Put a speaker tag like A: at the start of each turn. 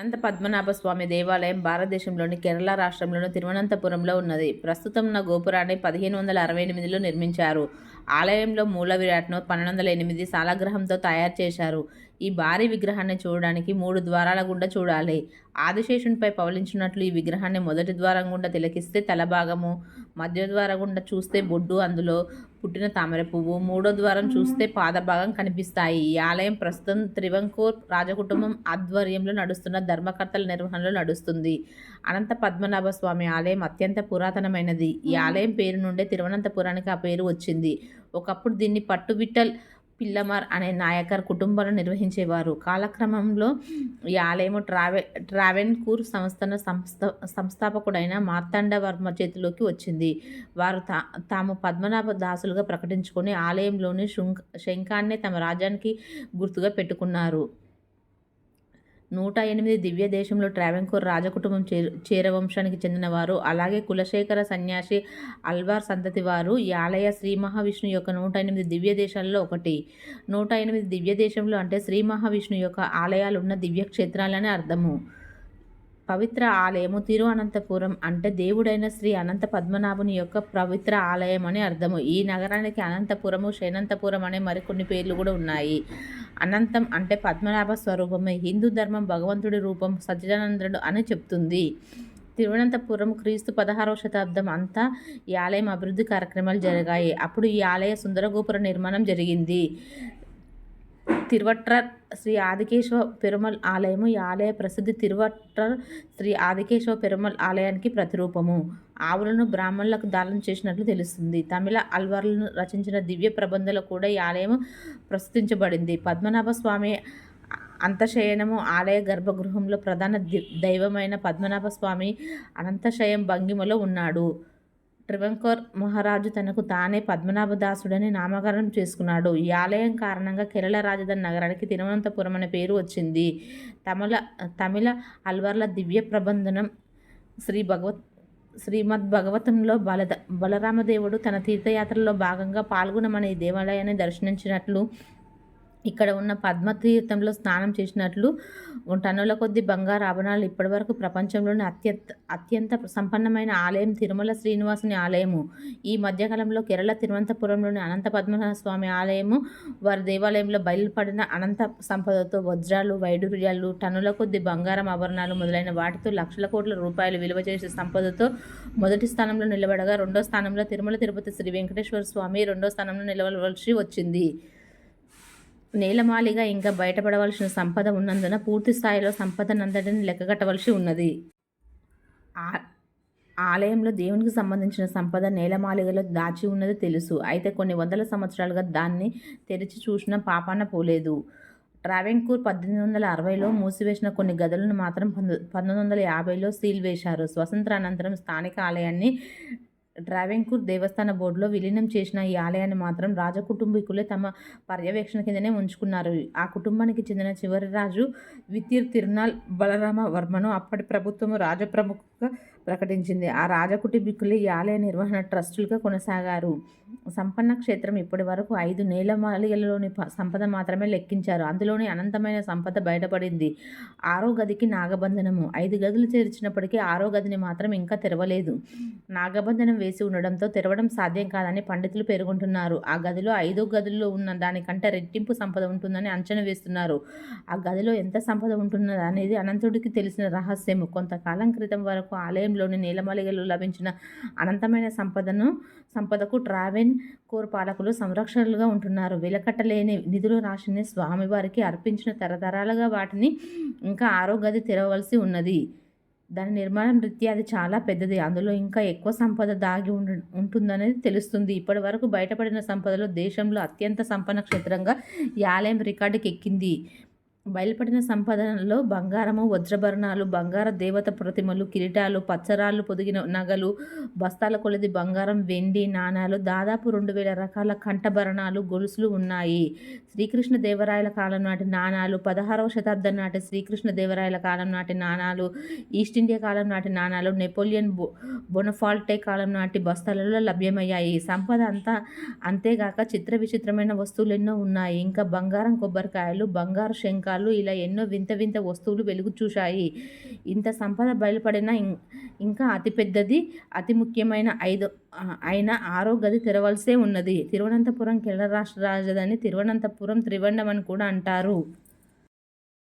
A: అనంత పద్మనాభ స్వామి దేవాలయం భారతదేశంలోని కేరళ రాష్ట్రంలోని తిరువనంతపురంలో ఉన్నది. ప్రస్తుతం ఉన్న గోపురాన్ని పదిహేను వందల అరవై ఎనిమిదిలో నిర్మించారు. ఆలయంలో మూల విరాట్ను పన్నెండు వందల ఎనిమిది సాలగ్రహంతో తయారు చేశారు. ఈ భారీ విగ్రహాన్ని చూడడానికి మూడు ద్వారాల గుండా చూడాలి. ఆదిశేషునిపై పవలించినట్లు ఈ విగ్రహాన్ని మొదటి ద్వారం గుండా తిలకిస్తే తలభాగము మధ్య ద్వారం గుండా చూస్తే బొడ్డు అందులో పుట్టిన తామర పువ్వు. మూడో ద్వారం చూస్తే పాదభాగం కనిపిస్తాయి. ఈ ఆలయం ప్రస్తుతం త్రివంకూర్ రాజకుటుంబం ఆధ్వర్యంలో నడుస్తున్న ధర్మకర్తల నిర్వహణలో నడుస్తుంది. అనంత పద్మనాభ స్వామి ఆలయం అత్యంత పురాతనమైనది. ఈ ఆలయం పేరు నుండే తిరువనంతపురానికి ఆ పేరు వచ్చింది. ఒకప్పుడు దీన్ని పట్టువిట్టల్ పిల్లమార్ అనే నాయకర్ కుటుంబాలు నిర్వహించేవారు. కాలక్రమంలో ఈ ఆలయము ట్రావె ట్రావెన్కూర్ సంస్థన సంస్థ సంస్థాపకుడైన మార్తాండవర్మ చేతిలోకి వచ్చింది. వారు తా తాము పద్మనాభ దాసులుగా ప్రకటించుకొని ఆలయంలోని శుంఖ శంఖాన్నే తమ రాజ్యానికి గుర్తుగా పెట్టుకున్నారు. నూట ఎనిమిది దివ్య దేశంలో ట్రావెంకోర్ రాజకుటుంబం చేర చేరవంశానికి చెందినవారు. అలాగే కులశేఖర సన్యాసి అల్వార్ సంతతి వారు ఈ ఆలయ శ్రీ మహావిష్ణు యొక్క నూట ఎనిమిది దివ్య దేశాలలో ఒకటి. నూట ఎనిమిది దివ్య దేశంలో అంటే శ్రీ మహావిష్ణు యొక్క ఆలయాలు ఉన్న దివ్య క్షేత్రాలని అర్థము. పవిత్ర ఆలయము తిరువనంతపురం అంటే దేవుడైన శ్రీ అనంత పద్మనాభుని యొక్క పవిత్ర ఆలయం అని అర్థము. ఈ నగరానికి అనంతపురము శనంతపురం అనే మరికొన్ని పేర్లు కూడా ఉన్నాయి. అనంతం అంటే పద్మనాభ స్వరూపమే. హిందూ ధర్మం భగవంతుడి రూపం సజ్జనానందుడు అని చెప్తుంది. తిరువనంతపురం క్రీస్తు పదహారవ శతాబ్దం అంతా ఈ ఆలయం అభివృద్ధి కార్యక్రమాలు జరిగాయి. అప్పుడు ఈ ఆలయ సుందరగోపుర నిర్మాణం జరిగింది. తిరువట్ర శ్రీ ఆదికేశవ పెరుమల్ ఆలయము. ఈ ఆలయ ప్రసిద్ధి తిరువట్ర శ్రీ ఆదికేశవ పెరుమల్ ఆలయానికి ప్రతిరూపము. ఆవులను బ్రాహ్మణులకు దానం చేసినట్లు తెలుస్తుంది. తమిళ అల్వార్లను రచించిన దివ్య ప్రబంధంలో కూడా ఈ ఆలయం ప్రస్తుతించబడింది పద్మనాభ స్వామి అంతశయనము ఆలయ గర్భగృహంలో ప్రధాన దైవమైన పద్మనాభ స్వామి అనంతశయం భంగిమలో ఉన్నాడు. ట్రివంకోర్ మహారాజు తనకు తానే పద్మనాభదాసుడని నామకరణం చేసుకున్నాడు. ఈ ఆలయం కారణంగా కేరళ రాజధాని నగరానికి తిరువనంతపురం అనే పేరు వచ్చింది. తమిళ తమిళ అల్వర్ల దివ్య ప్రబంధనం శ్రీ భగవత్ శ్రీమద్ భగవతంలో బలద బలరామదేవుడు తన తీర్థయాత్రలో భాగంగా పాల్గొనమని ఈ దేవాలయాన్ని దర్శించినట్లు ఇక్కడ ఉన్న పద్మతీర్థంలో స్నానం చేసినట్లు టన్నుల కొద్ది బంగారు ఆభరణాలు ఇప్పటివరకు ప్రపంచంలోని అత్యంత అత్యంత సంపన్నమైన ఆలయం తిరుమల శ్రీనివాసుని ఆలయము. ఈ మధ్యకాలంలో కేరళ తిరువనంతపురంలోని అనంత పద్మనాభ స్వామి ఆలయము వారి దేవాలయంలో బయలుపడిన అనంత సంపదతో వజ్రాలు వైడూర్యాలు టన్నుల కొద్ది బంగారం ఆభరణాలు మొదలైన వాటితో లక్షల కోట్ల రూపాయలు విలువ చేసే సంపదతో మొదటి స్థానంలో నిలబడగా రెండో స్థానంలో తిరుమల తిరుపతి శ్రీ వెంకటేశ్వర స్వామి రెండో స్థానంలో నిలవలసి వచ్చింది. నేలమాలిగా ఇంకా బయటపడవలసిన సంపద ఉన్నందున పూర్తి స్థాయిలో సంపదనంతటిని లెక్కగట్టవలసి ఉన్నది. ఆలయంలో దేవునికి సంబంధించిన సంపద నేలమాలిగలో దాచి ఉన్నది తెలుసు. అయితే కొన్ని వందల సంవత్సరాలుగా దాన్ని తెరిచి చూసిన పాపాన పోలేదు. ట్రావెంకూర్ పద్దెనిమిది వందల అరవైలో మూసివేసిన కొన్ని గదులను మాత్రం పంతొమ్మిది వందల యాభైలో సీల్ వేశారు. స్వతంత్ర అనంతరం స్థానిక ఆలయాన్ని ట్రావెంకూర్ దేవస్థాన బోర్డులో విలీనం చేసిన ఈ ఆలయాన్ని మాత్రం రాజకుటుంబీకులే తమ పర్యవేక్షణ కిందనే ఉంచుకున్నారు. ఆ కుటుంబానికి చెందిన చివరి రాజు విత్తిర్ తిరునాల్ బలరామ వర్మను అప్పటి ప్రభుత్వము రాజప్రముఖ ప్రకటించింది. ఆ రాజకుటుంబీకులు ఈ ఆలయ నిర్వహణ ట్రస్టులుగా కొనసాగారు. సంపన్న క్షేత్రం ఇప్పటి వరకు ఐదు నేల మాలిగలలోని సంపద మాత్రమే లెక్కించారు. అందులోని అనంతమైన సంపద బయటపడింది. ఆరో గదికి నాగబంధనము. ఐదు గదులు చేర్చినప్పటికీ ఆరో గదిని మాత్రం ఇంకా తెరవలేదు. నాగబంధనం వేసి ఉండడంతో తెరవడం సాధ్యం కాదని పండితులు పేర్కొంటున్నారు. ఆ గదిలో ఐదో గదుల్లో ఉన్న దానికంటే రెట్టింపు సంపద ఉంటుందని అంచనా వేస్తున్నారు. ఆ గదిలో ఎంత సంపద ఉంటున్నది అనేది అనంతుడికి తెలిసిన రహస్యము. కొంతకాలం క్రితం వరకు ఆలయం ఆలయంలోని నీలమలిగలు లభించిన అనంతమైన సంపదను సంపదకు ట్రావెన్ కోర్ పాలకులు సంరక్షణలుగా ఉంటున్నారు. వెలకట్టలేని నిధులు రాశిని స్వామివారికి అర్పించిన తరతరాలుగా వాటిని ఇంకా ఆరో గది తెరవలసి ఉన్నది. దాని నిర్మాణం రీత్యా అది చాలా పెద్దది. అందులో ఇంకా ఎక్కువ సంపద దాగి ఉండ ఉంటుందనేది తెలుస్తుంది. ఇప్పటి వరకు బయటపడిన సంపదలో దేశంలో అత్యంత సంపన్న క్షేత్రంగా ఈ ఆలయం రికార్డుకి ఎక్కింది బయలుపడిన సంపదనలో బంగారము వజ్రభరణాలు బంగార దేవత ప్రతిమలు కిరీటాలు పచ్చరాళ్ళు పొదిగిన నగలు బస్తాల కొలది బంగారం వెండి నాణాలు దాదాపు రెండు వేల రకాల కంఠభరణాలు గొలుసులు ఉన్నాయి. శ్రీకృష్ణ దేవరాయల కాలం నాటి నాణాలు పదహారవ శతాబ్దం నాటి శ్రీకృష్ణ దేవరాయల కాలం నాటి నాణాలు ఈస్ట్ ఇండియా కాలం నాటి నాణాలు నెపోలియన్ బొ బొనఫాల్టే కాలం నాటి బస్తాలలో లభ్యమయ్యాయి. సంపద అంతా అంతేగాక చిత్ర విచిత్రమైన వస్తువులు ఎన్నో ఉన్నాయి. ఇంకా బంగారం కొబ్బరికాయలు బంగారు శంఖాలు ఆభరణాలు ఇలా ఎన్నో వింత వింత వస్తువులు వెలుగు చూశాయి. ఇంత సంపద బయలుపడిన ఇంకా అతిపెద్దది, అతి ముఖ్యమైన ఐదు అయిన ఆరో గది తెరవలసే ఉన్నది. తిరువనంతపురం కేరళ రాష్ట్ర రాజధాని తిరువనంతపురం త్రివండం అని కూడా అంటారు.